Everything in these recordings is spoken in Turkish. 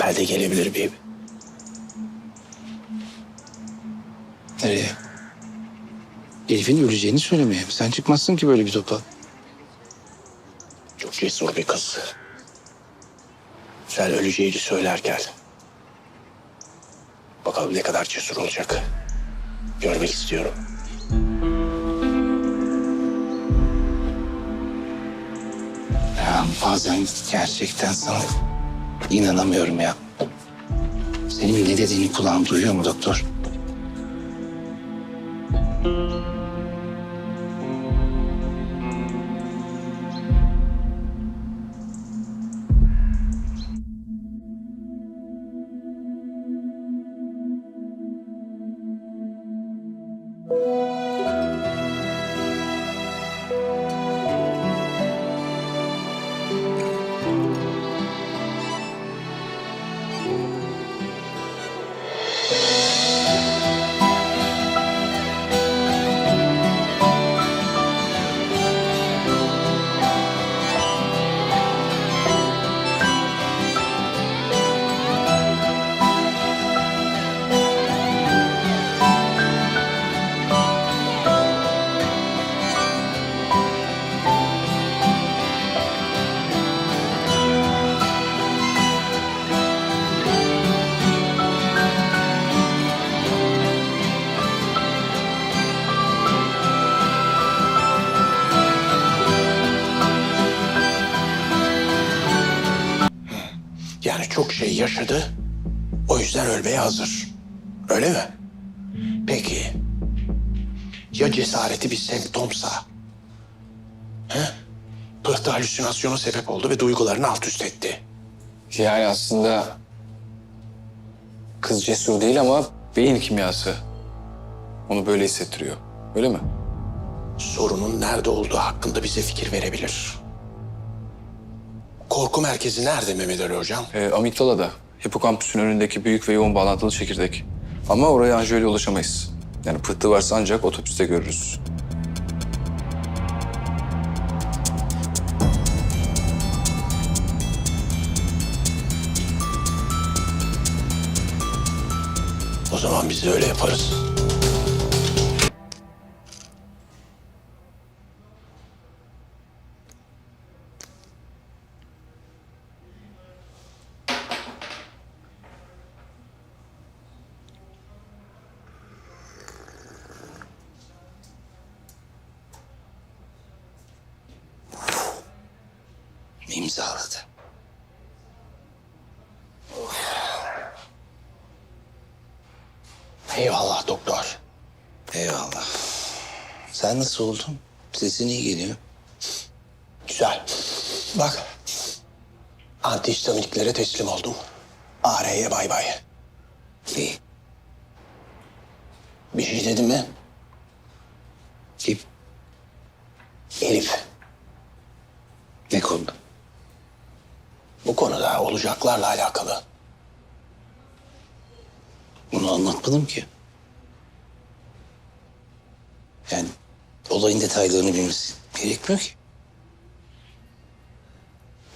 Ben de gelebilir miyim? Nereye? Elif'in öleceğini söylemeye. Sen çıkmazsın ki böyle bir topa. Çok cesur bir kız. Sen öleceğini söylerken. Bakalım ne kadar cesur olacak. Görmek istiyorum. Ya bazen gerçekten sana inanamıyorum ya. Senin ne dediğini kulağım duyuyor mu doktor? Yani çok şey yaşadı. O yüzden ölmeye hazır. Öyle mi? Peki. Ya cesareti bir semptomsa? He? Pıhtı halüsinasyona sebep oldu ve duygularını alt üst etti. Yani aslında kız cesur değil ama beyin kimyası onu böyle hissettiriyor. Öyle mi? Sorunun nerede olduğu hakkında bize fikir verebilir. Korku merkezi nerede Mehmet Ali Hocam? Ee, amigdalada, hipokampüsün önündeki büyük ve yoğun bağlantılı çekirdek. Ama oraya anjiyoyla ulaşamayız. Yani pıhtı varsa ancak otopüste görürüz. O zaman biz de öyle yaparız. İmzaladı. Eyvallah doktor. Eyvallah. Sen nasıl oldun? Sesin iyi geliyor. Güzel. Bak. Antihistaminikleri teslim oldum. AR'ye bay bay. İyi. Bir şey dedim mi? Olacaklarla alakalı. Bunu anlatmadım ki. Yani olayın detaylarını bilmesi gerekmiyor ki.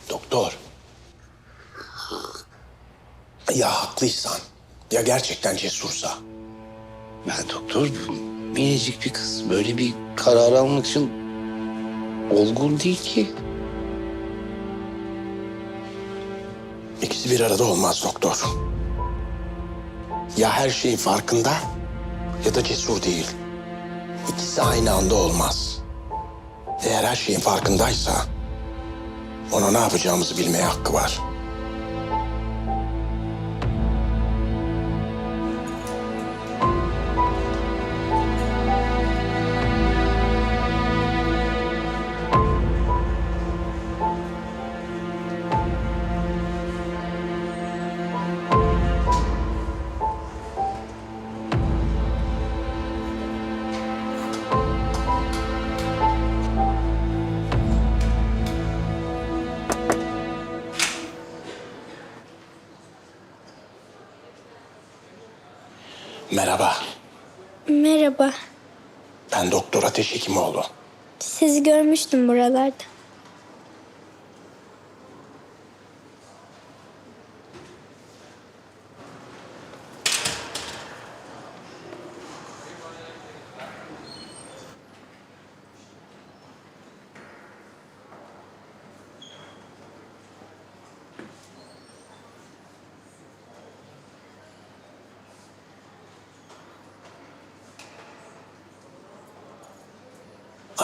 Doktor. Ya haklıysan, ya gerçekten cesursa. Ben doktor minicik bir kız. Böyle bir karar almak için olgun değil ki. İkisi bir arada olmaz doktor. Ya her şeyin farkında ya da cesur değil. İkisi aynı anda olmaz. Eğer her şeyin farkındaysa ona ne yapacağımızı bilmeye hakkı var. Merhaba, Merhaba. ben Doktor Ateş Hekimoğlu. Sizi görmüştüm buralarda.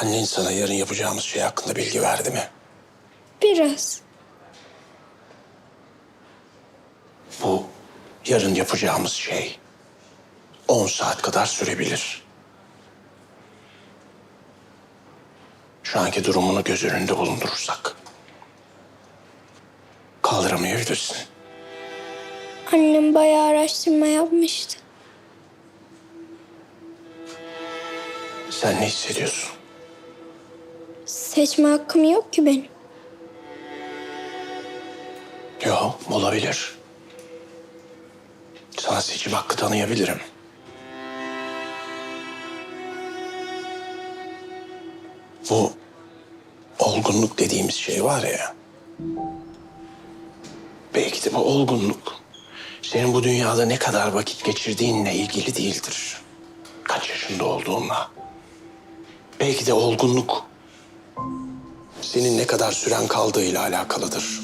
Annen sana yarın yapacağımız şey hakkında bilgi verdi mi? Biraz. Bu yarın yapacağımız şey 10 saat kadar sürebilir. Şu anki durumunu göz önünde bulundurursak kaldıramayabilirsin. Annem bayağı araştırma yapmıştı. Sen ne hissediyorsun? Seçme hakkım yok ki benim. Yok, olabilir. Sana seçim hakkı tanıyabilirim. Bu olgunluk dediğimiz şey var ya. Belki de bu olgunluk senin bu dünyada ne kadar vakit geçirdiğinle ilgili değildir. Kaç yaşında olduğunla. Belki de olgunluk senin ne kadar süren kaldığıyla alakalıdır.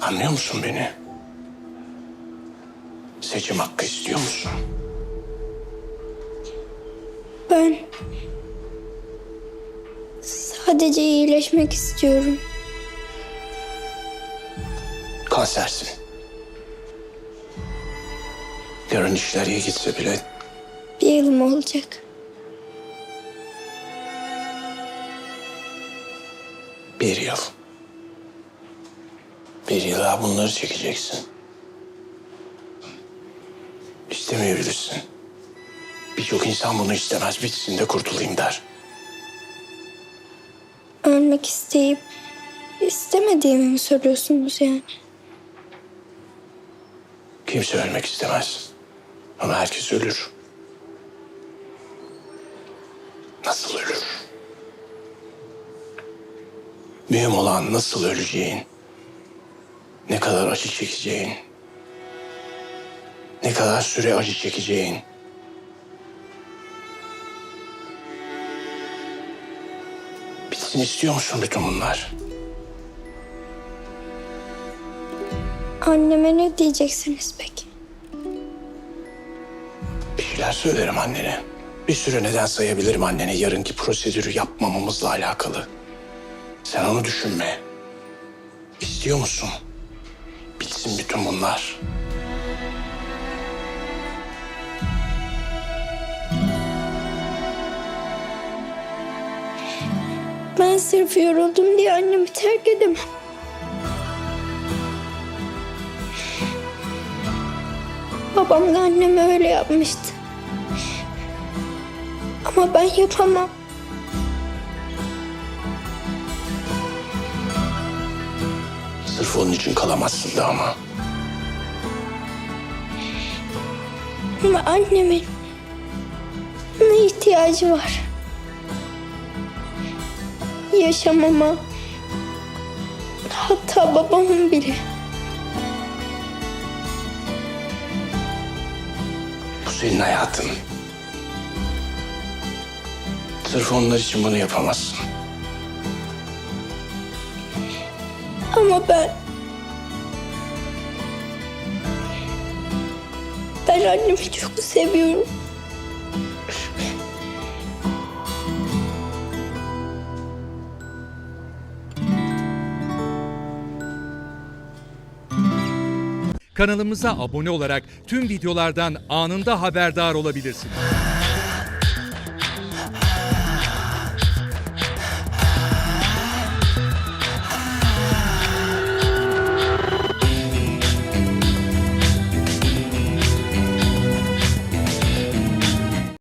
Anlıyor musun beni? Seçim hakkı istiyor musun? Ben sadece iyileşmek istiyorum. Kansersin. Yarın işler iyi gitse bile Bir yılım olacak. Bir yıl. Bir yıl daha bunları çekeceksin. İstemeyebilirsin. Birçok insan bunu istemez, bitsin de kurtulayım der. Ölmek isteyip istemediğimi mi soruyorsunuz yani? Kimse ölmek istemez. Ama herkes ölür. Nasıl ölür? Mühim olan nasıl öleceğin. Ne kadar acı çekeceğin. Ne kadar süre acı çekeceğin. Bitsin istiyor musun bütün bunlar? Anneme ne diyeceksiniz peki? Bir şeyler söylerim annene. Bir sürü neden sayabilirim annene yarınki prosedürü yapmamamızla alakalı. Sen onu düşünme. İstiyor musun? Bitsin bütün bunlar. Ben sırf yoruldum diye annemi terk edemem. Babam da anneme öyle yapmıştı. Ama ben yapamam. Sırf onun için kalamazsın da ama. Ama annemin ne ihtiyacı var? Yaşamama. Hatta babamın bile. Bu senin hayatın. Sırf onlar için bunu yapamazsın. Ama ben... Ben annemi çok seviyorum. Kanalımıza abone olarak tüm videolardan anında haberdar olabilirsiniz.